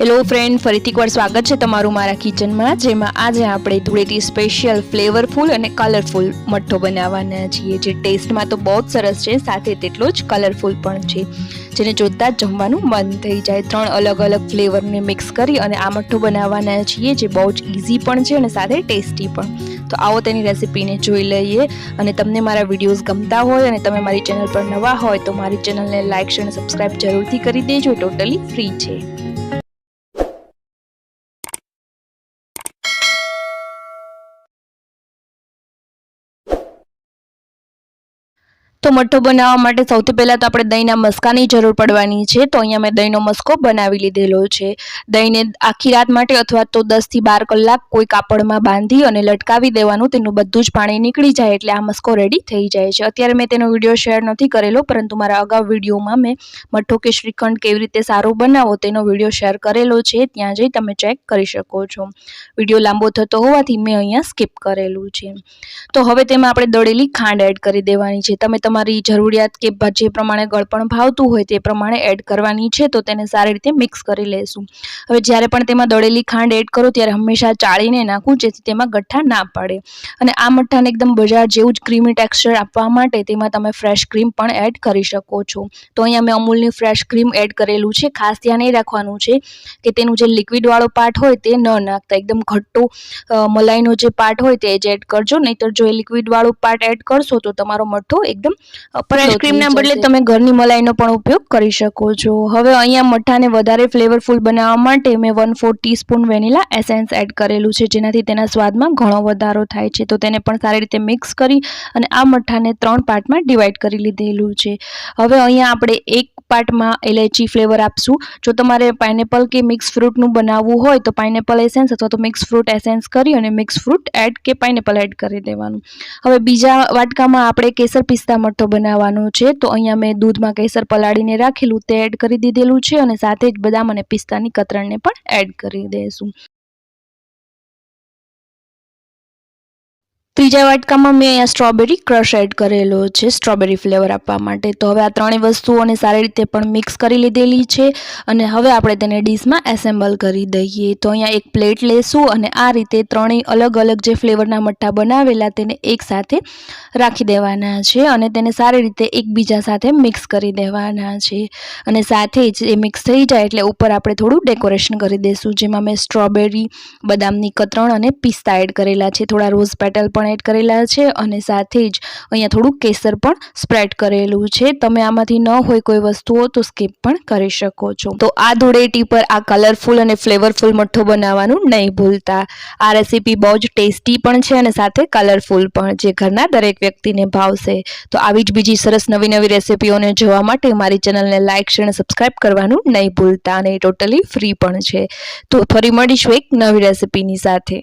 Hello friend ફરીથી એકવાર સ્વાગત છે તમારું મારા કિચનમાં જેમાં આજે આપણે ધૂળેટી સ્પેશિયલ ફ્લેવરફુલ અને કલરફુલ મઠ્ઠો બનાવવાના છીએ. જે ટેસ્ટમાં તો બહુ જ સરસ છે, સાથે તેટલો જ કલરફુલ પણ છે. જેને જોતાં જ જમવાનું મન થઈ જાય. ત્રણ અલગ અલગ ફ્લેવરને મિક્સ કરી અને આ મઠ્ઠો બનાવવાના છીએ, જે બહુ જ ઇઝી પણ છે અને સાથે ટેસ્ટી પણ. તો આવો તેની રેસિપીને જોઈ લઈએ. અને તમને મારા વિડીયોઝ ગમતા હોય અને તમે મારી ચેનલ પર નવા હોય, તો મારી ચેનલને લાઇક શેર અને સબસ્ક્રાઈબ જરૂરથી કરી દેજો. ટોટલી ફ્રી છે. તો મઠ્ઠો બનાવવા માટે સૌથી પહેલાં તો આપણે દહીંના મસ્કાની જરૂર પડવાની છે. તો અહીંયા મેં દહીંનો મસ્કો બનાવી લીધેલો છે. દહીંને આખી રાત માટે અથવા તો દસથી બાર કલાક કોઈ કાપડમાં બાંધી અને લટકાવી દેવાનું. તેનું બધું જ પાણી નીકળી જાય એટલે આ મસ્કો રેડી થઈ જાય છે. અત્યારે મેં તેનો વીડિયો શેર નથી કરેલો, પરંતુ મારા અગાઉ વિડીયોમાં મેં મઠ્ઠો કે શ્રીખંડ કેવી રીતે સારો બનાવો તેનો વીડિયો શેર કરેલો છે. ત્યાં જઈ તમે ચેક કરી શકો છો. વીડિયો લાંબો થતો હોવાથી મેં અહીંયા સ્કીપ કરેલું છે. તો હવે તેમાં આપણે દળેલી ખાંડ એડ કરી દેવાની છે. તમે તમારી જરૂરિયાત કે જે પ્રમાણે ગળપણ ભાવતું હોય તે પ્રમાણે એડ કરવાની છે, તો તેને સારી રીતે મિક્સ કરી લેશું. હવે જ્યારે પણ તેમાં દળેલી ખાંડ એડ કરો, ત્યારે હંમેશા ચાળીને નાખવું જેથી તેમાં ગઠ્ઠા ના પડે. અને આ મઠ્ઠાને એકદમ બજાર જેવું જ ક્રીમી ટેક્સચર આપવા માટે તેમાં તમે ફ્રેશ ક્રીમ પણ એડ કરી શકો છો. તો અહીંયા મેં અમૂલની ફ્રેશ ક્રીમ એડ કરેલું છે. ખાસ ધ્યાન એ રાખવાનું છે કે તેનું જે લિક્વિડવાળો પાર્ટ હોય તે ન નાખતા. એકદમ ઘટ્ટો મલાઈનો જે પાર્ટ હોય તે જ એડ કરજો. નહીતર જો એ લિક્વિડવાળો પાર્ટ એડ કરશો, તો તમારો મઠ્ઠો એકદમ ફ્રેશ ક્રીમના બદલે તમે ઘરની મલાઈનો પણ ઉપયોગ કરી શકો છો. હવે અહીંયા મઠાને વધારે ફ્લેવરફુલ બનાવવા માટે મેં one four teaspoon vanilla essence add કરેલું છે જેનાથી તેના સ્વાદમાં ઘણો વધારો થાય છે. તો તેને પણ સારી રીતે મિક્સ કરી અને આ મઠાને ત્રણ પાર્ટમાં ડિવાઈડ કરી લીધેલું છે. હવે અહીંયા આપણે એક પાર્ટમાં એલેચી ફ્લેવર આપશું. જો તમારે પાઇનેપલ કે મિક્સ ફ્રૂટનું બનાવવું હોય તો પાઇનેપલ એસેન્સ અથવા તો મિક્સ ફ્રૂટ એસેન્સ કરી અને મિક્સ ફ્રૂટ એડ કે પાઇનેપલ એડ કરી દેવાનું. હવે બીજા વાટકામાં આપણે કેસર પિસ્તા મઠ્ઠો બનાવવાનો છે, તો અહીંયા મેં દૂધમાં કેસર પલાળીને રાખેલું, તે એડ કરી દીધેલું છે અને સાથે જ બદામ અને પિસ્તાની કતરણને પણ એડ કરી દઈશું ત્રીજા વાટકામાં મેં અહીંયા સ્ટ્રોબેરી ક્રશ એડ કરેલો છે સ્ટ્રોબેરી ફ્લેવર આપવા માટે. તો હવે આ ત્રણેય વસ્તુઓને સારી રીતે પણ મિક્સ કરી લીધેલી છે અને હવે આપણે તેને ડીશમાં એસેમ્બલ કરી દઈએ. તો અહીંયા એક પ્લેટ લેશું અને આ રીતે ત્રણેય અલગ અલગ જે ફ્લેવરના મઠ્ઠા બનાવેલા તેને એકસાથે રાખી દેવાના છે અને તેને સારી રીતે એકબીજા સાથે મિક્સ કરી દેવાના છે. અને સાથે જ એ મિક્સ થઈ જાય એટલે ઉપર આપણે થોડું ડેકોરેશન કરી દઈશું જેમાં મેં સ્ટ્રોબેરી બદામની કતરણ અને પિસ્તા એડ કરેલા છે. થોડા રોઝ પેટલ પણ એડ કરેલા છે અને સાથે જ અહીંયા થોડુંક કેસર પણ સ્પ્રેડ કરેલું છે. તમે આમાંથી ન હોય કોઈ વસ્તુઓ તો સ્કીપ પણ કરી શકો છો. તો આ ધૂળેટી પર આ કલરફુલ અને ફ્લેવરફુલ મઠ્ઠો બનાવવાનું નહીં ભૂલતા. આ રેસીપી બહુ જ ટેસ્ટી પણ છે અને સાથે કલરફુલ પણ જે ઘરના દરેક વ્યક્તિને ભાવશે. તો આવી જ બીજી સરસ નવી નવી રેસીપીઓને જોવા માટે મારી ચેનલને લાઇક શેર અને સબસ્ક્રાઈબ કરવાનું નહીં ભૂલતા અને ટોટલી ફ્રી પણ છે. તો ફરી મળીશું એક નવી રેસીપીની સાથે.